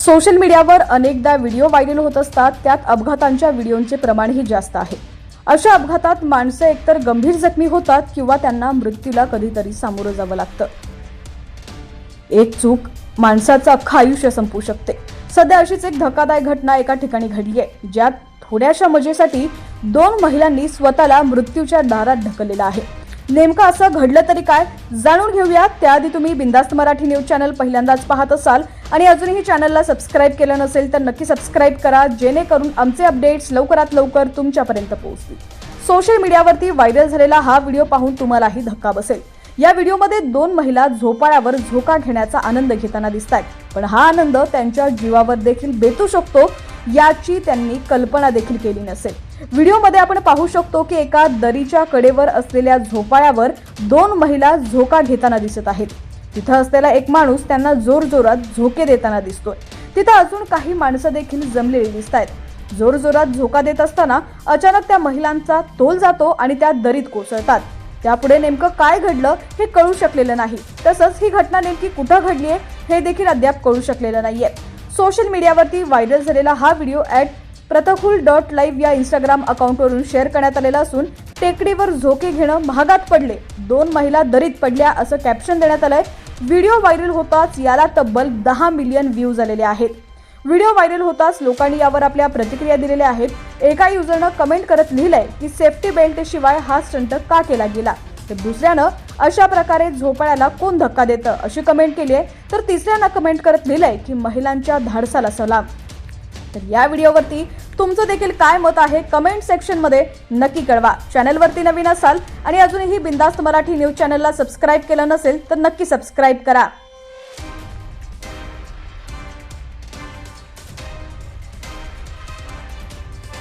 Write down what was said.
Social मीडियावर अनेकदा video viral होत असतात. त्यात अपघातांच्या व्हिडिओंचे प्रमाणही जास्त आहे. अशा अपघातात माणसं एकतर गंभीर जखमी होतात किंवा त्यांना मृत्यूला कधीतरी सामोरं जावं लागतं. एक चूक माणसाचं अख्खं आयुष्य संपू शकते. सध्या अशीच एक धक्कादायक घटना एका ठिकाणी घडली आहे ज्यात थोड्याशा मजेसाठी दोन महिलांनी स्वतःला मृत्यूच्या दारात ढकललेलं आहे. नेमकं असं घडलं तरी काय? जाणून घेऊयात त्याआधी तुम्ही बिंदास्त मराठी न्यूज चॅनल पहिल्यांदाच पाहत असाल आणि अजूनही चॅनलला सबस्क्राईब केलं नसेल तर नक्की सबस्क्राईब करा जेणेकरून आमचे अपडेट्स लवकरात लवकर तुमच्यापर्यंत पोहोचतील. सोशल मीडियावरती व्हायरल झालेला हा व्हिडिओ पाहून तुम्हालाही धक्का बसेल. या व्हिडिओमध्ये दोन महिला झोपाळ्यावर झोका घेण्याचा आनंद घेताना दिसत आहेत पण हा आनंद त्यांच्या जीवावर देखील बेतू शकतो याची त्यांनी कल्पना देखील केली नसेल. व्हिडिओमध्ये आपण पाहू शकतो की एका दरीच्या कडेवर असलेल्या झोपाळ्यावर दोन महिला झोका घेताना दिसत आहेत. तिथं असलेला एक माणूस त्यांना जोरजोरात झोके देताना दिसतोय. तिथं अजून काही माणसं देखील जमलेली दिसत आहेत. जोरजोरात झोका देत असताना अचानक त्या महिलांचा तोल जातो आणि त्या दरीत कोसळतात. त्यापुढे नेमकं काय घडलं हे कळू शकलेलं नाही. तसंच ही घटना नेमकी कुठं घडली आहे हे देखील अद्याप कळू शकलेलं नाहीये. सोशल मीडियावरती व्हायरल झालेला हा video at Pratkul dot live या इंस्टाग्राम अकाउंटवरून शेअर करण्यात आलेला असून टेकडीवर झोके घेणं महागात पडले. दोन महिला दरीत पडल्या असं कॅप्शन देण्यात आलंय. व्हिडिओ व्हायरल होताच याला तब्बल दहा मिलियन व्ह्यूज आलेले आहेत. व्हिडिओ व्हायरल होताच लोकांनी यावर आपल्या प्रतिक्रिया दिलेल्या आहेत. एका युजरनं कमेंट करत लिहिलंय की सेफ्टी बेल्ट शिवाय हा स्टंट का केला गेला? तर दुसऱ्यानं अशा प्रकारे झोपाळ्याला कोण धक्का देतं? अशी कमेंट केली आहे तर तिसऱ्यानं कमेंट करत लिहिलंय की महिलांच्या धाडसाला सलाम. तर या व्हिडिओवरती तुमचं देखील काय मत आहे कमेंट सेक्शनमध्ये नक्की कळवा. चॅनलवरती नवीन असाल आणि अजूनही बिंदास्त मराठी न्यूज चॅनलला सबस्क्राईब केलं नसेल तर नक्की सबस्क्राईब करा.